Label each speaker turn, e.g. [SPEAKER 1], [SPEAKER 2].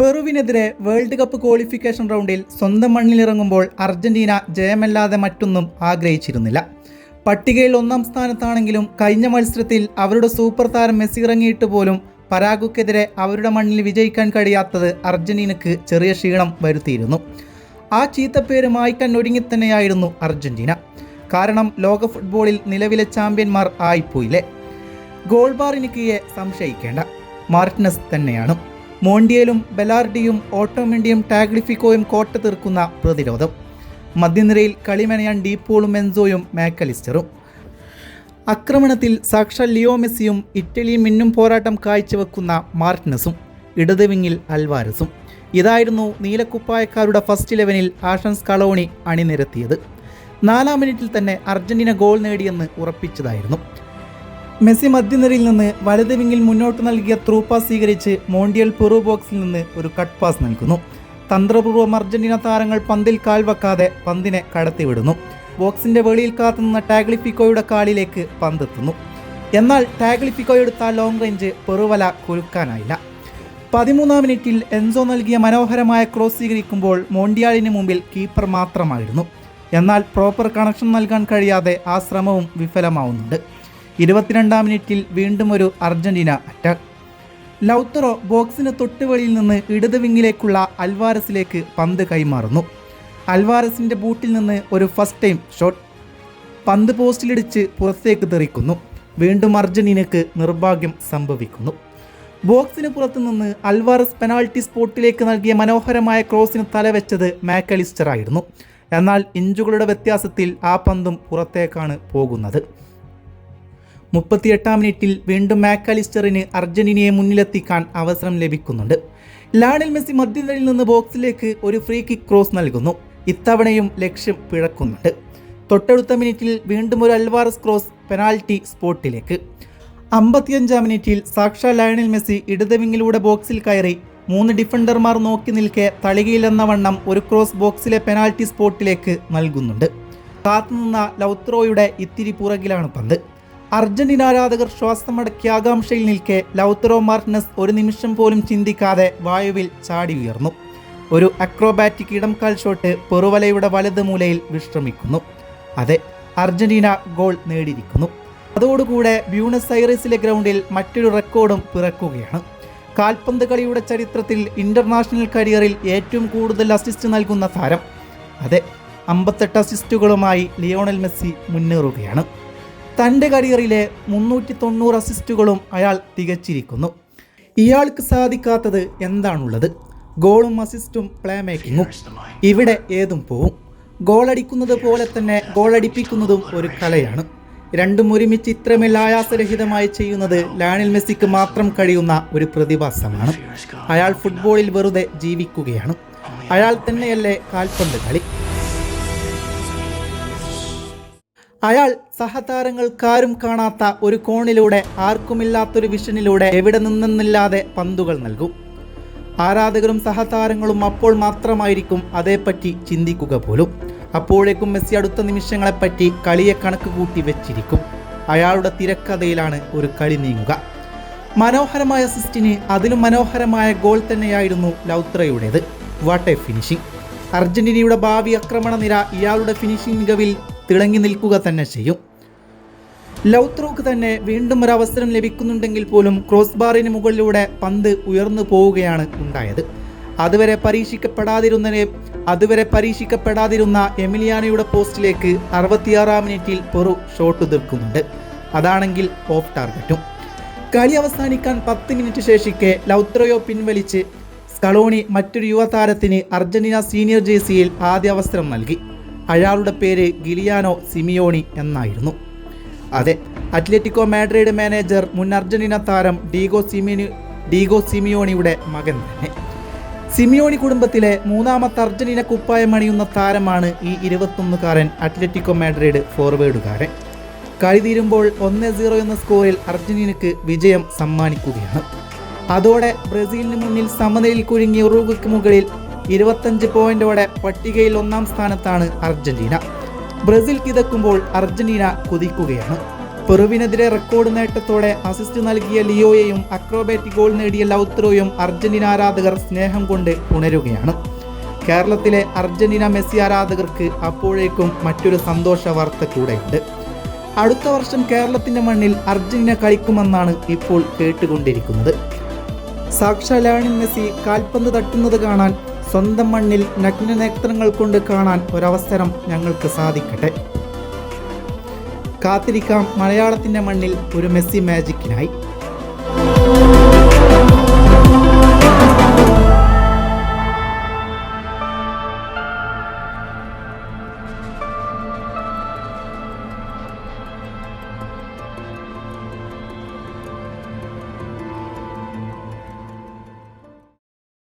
[SPEAKER 1] പെറുവിനെതിരെ world cup qualification റൗണ്ടിൽ സ്വന്തം മണ്ണിലിറങ്ങുമ്പോൾ Argentina ജയമല്ലാതെ മറ്റൊന്നും ആഗ്രഹിച്ചിരുന്നില്ല. പട്ടികയിൽ ഒന്നാം സ്ഥാനത്താണെങ്കിലും കഴിഞ്ഞ മത്സരത്തിൽ അവരുടെ സൂപ്പർ താരം മെസ്സി ഇറങ്ങിയിട്ട് പോലും പരാഗുക്കെതിരെ അവരുടെ മണ്ണിൽ വിജയിക്കാൻ കഴിയാത്തത് അർജന്റീനക്ക് ചെറിയ ക്ഷീണം വരുത്തിയിരുന്നു. ആ ചീത്തപ്പേര് മായ്ക്കാൻ ഒരുങ്ങി തന്നെയായിരുന്നു അർജന്റീന. കാരണം ലോക ഫുട്ബോളിൽ നിലവിലെ ചാമ്പ്യന്മാർ ആയിപ്പോയില്ലേ? ഗോൾ ബാറിനിക്കയെ സംശയിക്കേണ്ട. മാർട്ടിനസ് തന്നെയാണ്. മോണ്ടിയലും ബെലാർഡിയും ഓട്ടോമെൻഡിയും ടാഗ്ലിഫിക്കോയും കോട്ട തീർക്കുന്ന പ്രതിരോധം. മധ്യനിരയിൽ കളിമെനയാൻ ഡീപ്പോളും എൻസോയും മാക്കലിസ്റ്ററും. ആക്രമണത്തിൽ സാക്ഷാൽ ലിയോ മെസ്സിയും ഇറ്റലിയും മിന്നും പോരാട്ടം കാഴ്ചവെക്കുന്ന മാർട്ടിനസും ഇടത് വിങ്ങിൽ അൽവാരസും. ഇതായിരുന്നു നീലക്കുപ്പായക്കാരുടെ ഫസ്റ്റ് ഇലവനിൽ ആഷൻസ് കളോണി അണിനിരത്തിയത്. നാലാം മിനിറ്റിൽ തന്നെ അർജന്റീന ഗോൾ നേടിയെന്ന് ഉറപ്പിച്ചതായിരുന്നു. മെസ്സി മധ്യനിരയിൽ നിന്ന് വലത് വിങ്ങിൽ മുന്നോട്ട് നൽകിയ ത്രൂ പാസ് സ്വീകരിച്ച് മോണ്ടിയൽ പെറു ബോക്സിൽ നിന്ന് ഒരു കട്ട് പാസ് നൽകുന്നു. തന്ത്രപൂർവം അർജന്റീന താരങ്ങൾ പന്തിൽ കാൽ വെക്കാതെ പന്തിനെ കടത്തിവിടുന്നു. ബോക്സിന്റെ വെളിയിൽ കാത്തുനിന്ന ടാഗ്ലിഫിക്കോയുടെ കാലിലേക്ക് പന്തെത്തുന്നു. എന്നാൽ ടാഗ്ലിഫിക്കോ എടുത്ത ലോങ് റേഞ്ച് പെറുവല കുലുക്കാനായില്ല. പതിമൂന്നാം മിനിറ്റിൽ എൻസോ നൽകിയ മനോഹരമായ ക്രോസ് സ്വീകരിക്കുമ്പോൾ മോണ്ടിയാലിന് മുമ്പിൽ കീപ്പർ മാത്രമായിരുന്നു. എന്നാൽ പ്രോപ്പർ കണക്ഷൻ നൽകാൻ കഴിയാതെ ആ ശ്രമവും വിഫലമാവുന്നുണ്ട്. ഇരുപത്തിരണ്ടാം മിനിറ്റിൽ വീണ്ടും ഒരു അർജന്റീന അറ്റാക്ക് ലൗത്തറോ ബോക്സിന് തൊട്ടുവെളിയിൽ നിന്ന് ഇടത് വിങ്ങിലേക്കുള്ള അൽവാരസിലേക്ക് പന്ത് കൈമാറുന്നു. അൽവാരസിന്റെ ബൂട്ടിൽ നിന്ന് ഒരു ഫസ്റ്റ് ടൈം ഷോട്ട് പന്ത് പോസ്റ്റിലിടിച്ച് പുറത്തേക്ക് തെറിക്കുന്നു. വീണ്ടും അർജന്റീനയ്ക്ക് നിർഭാഗ്യം സംഭവിക്കുന്നു. ബോക്സിന് പുറത്തുനിന്ന് അൽവാറസ് പെനാൾട്ടി സ്പോട്ടിലേക്ക് നൽകിയ മനോഹരമായ ക്രോസിന് തലവെച്ചത് മാക്കലിസ്റ്റർ ആയിരുന്നു എന്നാൽ ഇഞ്ചുകളുടെ വ്യത്യാസത്തിൽ ആ പന്തും പുറത്തേക്കാണ് പോകുന്നത്. മുപ്പത്തിയെട്ടാം മിനിറ്റിൽ വീണ്ടും മാക്കാലിസ്റ്ററിന് അർജന്റീനയെ മുന്നിലെത്തിക്കാൻ അവസരം ലഭിക്കുന്നുണ്ട്. ലാണൽ മെസ്സി മധ്യനിരയിൽ നിന്ന് ബോക്സിലേക്ക് ഒരു ഫ്രീ കിക്ക് ക്രോസ് നൽകുന്നു. ഇത്തവണയും ലക്ഷ്യം പിഴക്കുന്നുണ്ട്. തൊട്ടടുത്ത മിനിറ്റിൽ വീണ്ടും ഒരു അൽവാറസ് ക്രോസ് പെനാൽറ്റി സ്പോട്ടിലേക്ക്. അമ്പത്തിയഞ്ചാം മിനിറ്റിൽ സാക്ഷാ ലയണൽ മെസ്സി ഇടത് വിങ്ങിലൂടെ ബോക്സിൽ കയറി മൂന്ന് ഡിഫൻഡർമാർ നോക്കി നിൽക്കെ തളികയിലെന്ന വണ്ണം ഒരു ക്രോസ് ബോക്സിലെ പെനാൽറ്റി സ്പോട്ടിലേക്ക് നൽകുന്നുണ്ട്. കാത്തുനിന്ന ലൗത്രോയുടെ ഇത്തിരി പുറകിലാണ് പന്ത്. അർജന്റീന ആരാധകർ ശ്വാസമടക്കിയ ആകാംക്ഷയിൽ നിൽക്കെ ലൗത്തറോ മാർട്ടിനസ് ഒരു നിമിഷം പോലും ചിന്തിക്കാതെ വായുവിൽ ചാടി ഉയർന്നു. ഒരു അക്രോബാറ്റിക് ഇടംകാൽ ഷോട്ട് പെറുവലയുടെ വലത് മൂലയിൽ വിശ്രമിക്കുന്നു. അതെ അർജന്റീന ഗോൾ നേടിയിരിക്കുന്നു. അതോടുകൂടെ ബ്യൂണസ് ഐറിസിലെ ഗ്രൗണ്ടിൽ മറ്റൊരു റെക്കോർഡും പിറക്കുകയാണ്. കാൽപന്ത് കളിയുടെ ചരിത്രത്തിൽ ഇന്റർനാഷണൽ കരിയറിൽ ഏറ്റവും കൂടുതൽ അസിസ്റ്റ് നൽകുന്ന താരം. അതെ അമ്പത്തെട്ട് അസിസ്റ്റുകളുമായി ലിയോണൽ മെസ്സി മുന്നേറുകയാണ്. തന്റെ കരിയറിലെ മുന്നൂറ്റി തൊണ്ണൂറ് അസിസ്റ്റുകളും അയാൾ തികച്ചിരിക്കുന്നു. ഇയാൾക്ക് സാധിക്കാത്തത് എന്താണുള്ളത്? ഗോളും അസിസ്റ്റും പ്ലേ മേക്കിങ്ങും ഇവിടെ ഏതും പോവും. ഗോളടിക്കുന്നത് പോലെ തന്നെ ഗോളടിപ്പിക്കുന്നതും ഒരു കലയാണ് രണ്ടും ഒരുമിച്ച് ഇത്രമേൽ ആയാസരഹിതമായി ചെയ്യുന്നത് ലാനിൽ മെസ്സിക്ക് മാത്രം കഴിയുന്ന ഒരു പ്രതിഭാസമാണ്. അയാൾ ഫുട്ബോളിൽ വെറുതെ ജീവിക്കുകയാണ്. അയാൾ തന്നെയല്ലേ കാൽപന്ത് കളി? അയാൾ സഹതാരങ്ങൾക്കാരും കാണാത്ത ഒരു കോണിലൂടെ ആർക്കുമില്ലാത്തൊരു വിഷനിലൂടെ എവിടെ നിന്നെന്നില്ലാതെ പന്തുകൾ നൽകും. ആരാധകരും സഹതാരങ്ങളും അപ്പോൾ മാത്രമായിരിക്കും അതേപ്പറ്റി ചിന്തിക്കുക പോലും. അപ്പോഴേക്കും മെസ്സി അടുത്ത നിമിഷങ്ങളെപ്പറ്റി കളിയെ കണക്ക് കൂട്ടി വെച്ചിരിക്കും. അയാളുടെ തിരക്കഥയിലാണ് ഒരു കളി നീങ്ങുക. മനോഹരമായ അസിസ്റ്റിന് അതിലും മനോഹരമായ ഗോൾ തന്നെയായിരുന്നു ലൗത്രയുടേത്. വാട്ട് എ ഫിനിഷിംഗ് അർജന്റീനയുടെ ഭാവി ആക്രമണ നിര ഇയാളുടെ ഫിനിഷിംഗ് മികവിൽ തിളങ്ങി നിൽക്കുക തന്നെ ചെയ്യും. ലൗത്രോക്ക് തന്നെ വീണ്ടും ഒരു അവസരം ലഭിക്കുന്നുണ്ടെങ്കിൽ പോലും ക്രോസ് ബാറിന് മുകളിലൂടെ പന്ത് ഉയർന്നു പോവുകയാണ് ഉണ്ടായത്. അതുവരെ പരീക്ഷിക്കപ്പെടാതിരുന്നതിനെ അതുവരെ പരീക്ഷിക്കപ്പെടാതിരുന്ന എമിലിയാനയുടെ പോസ്റ്റിലേക്ക് അറുപത്തിയാറാം മിനിറ്റിൽ പെറു ഷോട്ട് തീർക്കുന്നുണ്ട് അതാണെങ്കിൽ ഓഫ് ടാർഗറ്റും. കളി അവസാനിക്കാൻ പത്ത് മിനിറ്റ് ശേഷിക്കെ ലൗത്രയോ പിൻവലിച്ച് സ്കളോണി മറ്റൊരു യുവതാരത്തിന് അർജന്റീന സീനിയർ ജേഴ്സിയിൽ ആദ്യ അവസരം നൽകി. അയാളുടെ പേര് ഗിലിയാനോ സിമിയോണി എന്നായിരുന്നു. അതെ അത്ലറ്റിക്കോ മാഡ്രിഡ് മാനേജർ മുൻ അർജന്റീന താരം ഡീഗോ സിമിനി ഡീഗോ സിമിയോണിയുടെ മകൻ തന്നെ. സിമിയോണി കുടുംബത്തിലെ മൂന്നാമത്തെ അർജന്റീന കുപ്പായം അണിയുന്ന താരമാണ് ഈ ഇരുപത്തൊന്നുകാരൻ അത്ലറ്റിക്കോ മാഡ്രിഡ് ഫോർവേഡുകാരൻ. കളി തീരുമ്പോൾ ഒന്ന് സീറോ എന്ന സ്കോറിൽ അർജന്റീനക്ക് വിജയം സമ്മാനിക്കുകയാണ്. അതോടെ ബ്രസീലിന് മുന്നിൽ സമനിലയിൽ കുരുങ്ങിയ ഉറുഗുക്ക് മുകളിൽ ഇരുപത്തഞ്ച് പോയിന്റോടെ പട്ടികയിൽ ഒന്നാം സ്ഥാനത്താണ് അർജന്റീന. ബ്രസീൽ കിതക്കുമ്പോൾ അർജന്റീന കുതിക്കുകയാണ്. പെറുവിനെതിരെ റെക്കോർഡ് നേട്ടത്തോടെ അസിസ്റ്റ് നൽകിയ ലിയോയെയും അക്രോബാറ്റിക് ഗോൾ നേടിയ ലൗത്രോയും അർജന്റീന ആരാധകർ സ്നേഹം കൊണ്ട് ഉണരുകയാണ്. കേരളത്തിലെ അർജന്റീന മെസ്സി ആരാധകർക്ക് അപ്പോഴേക്കും മറ്റൊരു സന്തോഷ വാർത്ത കൂടെയുണ്ട്. അടുത്ത വർഷം കേരളത്തിന്റെ മണ്ണിൽ അർജന്റീന കളിക്കുമെന്നാണ് ഇപ്പോൾ കേട്ടുകൊണ്ടിരിക്കുന്നത്. സാക്ഷാ ലാണിൻ മെസ്സി കാൽപന്ത് തട്ടുന്നത് കാണാൻ സ്വന്തം മണ്ണിൽ നഗ്നനേത്രങ്ങൾ കൊണ്ട് കാണാൻ ഒരവസരം ഞങ്ങൾക്ക് സാധിക്കട്ടെ. കാത്തിരിക്കാം മലയാളത്തിന്റെ മണ്ണിൽ ഒരു മെസ്സി മാജിക്കിനായി